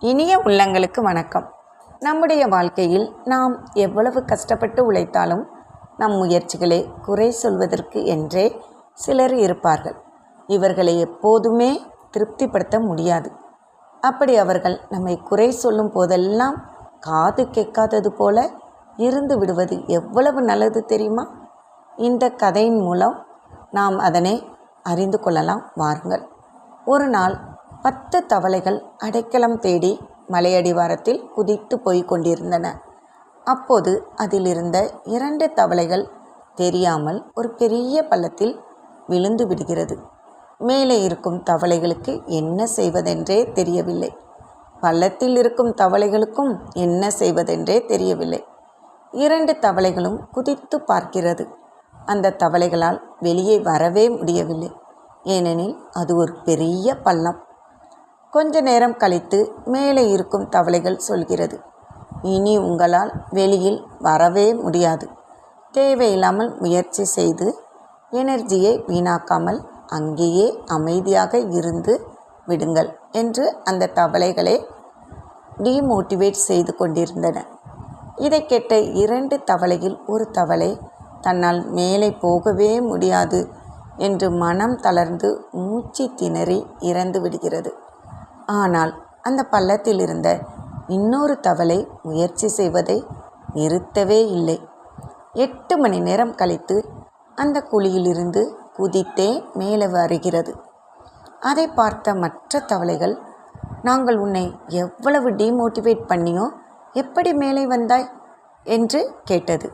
இனிய உள்ளங்களுக்கு வணக்கம். நம்முடைய வாழ்க்கையில் நாம் எவ்வளவு கஷ்டப்பட்டு உழைத்தாலும் நம் முயற்சிகளை குறை சொல்வதற்கு என்றே சிலர் இருப்பார்கள். இவர்களை எப்போதுமே திருப்திப்படுத்த முடியாது. அப்படி அவர்கள் நம்மை குறை சொல்லும் போதெல்லாம் காது கேட்காதது போல இருந்து விடுவது எவ்வளவு நல்லது தெரியுமா? இந்த கதையின் மூலம் நாம் அதனை அறிந்து கொள்ளலாம். வாருங்கள். ஒரு நாள் பத்து தவளைகள் அடைக்கலம் தேடி மலையடிவாரத்தில் குதித்து போய் கொண்டிருந்தன. அப்போது அதிலிருந்த இரண்டு தவளைகள் தெரியாமல் ஒரு பெரிய பள்ளத்தில் விழுந்து விடுகிறது. மேலே இருக்கும் தவளைகளுக்கு என்ன செய்வதென்றே தெரியவில்லை. பள்ளத்தில் இருக்கும் தவளைகளுக்கும் என்ன செய்வதென்றே தெரியவில்லை. இரண்டு தவளைகளும் குதித்து பார்க்கிறது. அந்த தவளைகளால் வெளியே வரவே முடியவில்லை. ஏனெனில் அது ஒரு பெரிய பள்ளம். கொஞ்ச நேரம் கழித்து மேலே இருக்கும் தவளைகள் சொல்கிறது. இனி உங்களால் வெளியில் வரவே முடியாது. தேவையில்லாமல் முயற்சி செய்து எனர்ஜியை வீணாக்காமல் அங்கேயே அமைதியாக இருந்து விடுங்கள் என்று அந்த தவளைகளை டீமோட்டிவேட் செய்து கொண்டிருந்தன. இதை கேட்ட இரண்டு தவளையில் ஒரு தவளை தன்னால் மேலே போகவே முடியாது என்று மனம் தளர்ந்து மூச்சு திணறி இறந்து விடுகிறது. ஆனால் அந்த பள்ளத்தில் இருந்த இன்னொரு தவளை முயற்சி செய்வதை நிறுத்தவே இல்லை. எட்டு மணி நேரம் கழித்து அந்த குழியிலிருந்து குதித்தே மேலே வருகிறது அதை பார்த்த மற்ற தவளைகள் நாங்கள் உன்னை எவ்வளவு டீமோட்டிவேட் பண்ணியோ எப்படி மேலே வந்தாய்? என்று கேட்டது.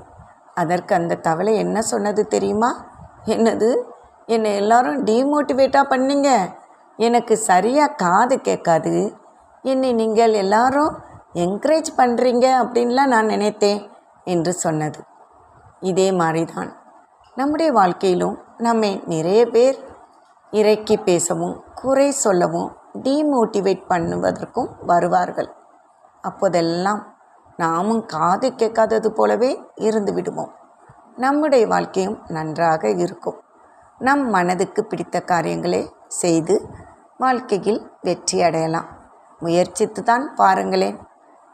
அதற்கு அந்த தவளை என்ன சொன்னது தெரியுமா? என்னது? என்னை எல்லாரும் டீமோட்டிவேட்டாக பண்ணீங்க. எனக்கு சரியாக காது கேட்காது. என்னை நீங்கள் எல்லாரும் என்கரேஜ் பண்ணுறீங்க அப்படின்லாம் நான் நினைத்தேன் என்று சொன்னது. இதே மாதிரி தான் நம்முடைய வாழ்க்கையிலும் நம்மை நிறைய பேர் இறக்கி பேசவும் குறை சொல்லவும் டீமோட்டிவேட் பண்ணுவதற்கும் வருவார்கள். அப்போதெல்லாம் நாமும் காது கேட்காதது போலவே இருந்து விடுவோம். நம்முடைய வாழ்க்கையும் நன்றாக இருக்கும். நம் மனதுக்கு பிடித்த காரியங்களே செய்து வாழ்க்கையில் வெற்றி அடையலாம். முயற்சித்து தான் பாருங்களேன்.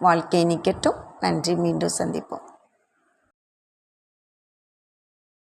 வாழ்க்கை நிற்கட்டும் நன்றி. மீண்டும் சந்திப்போம்.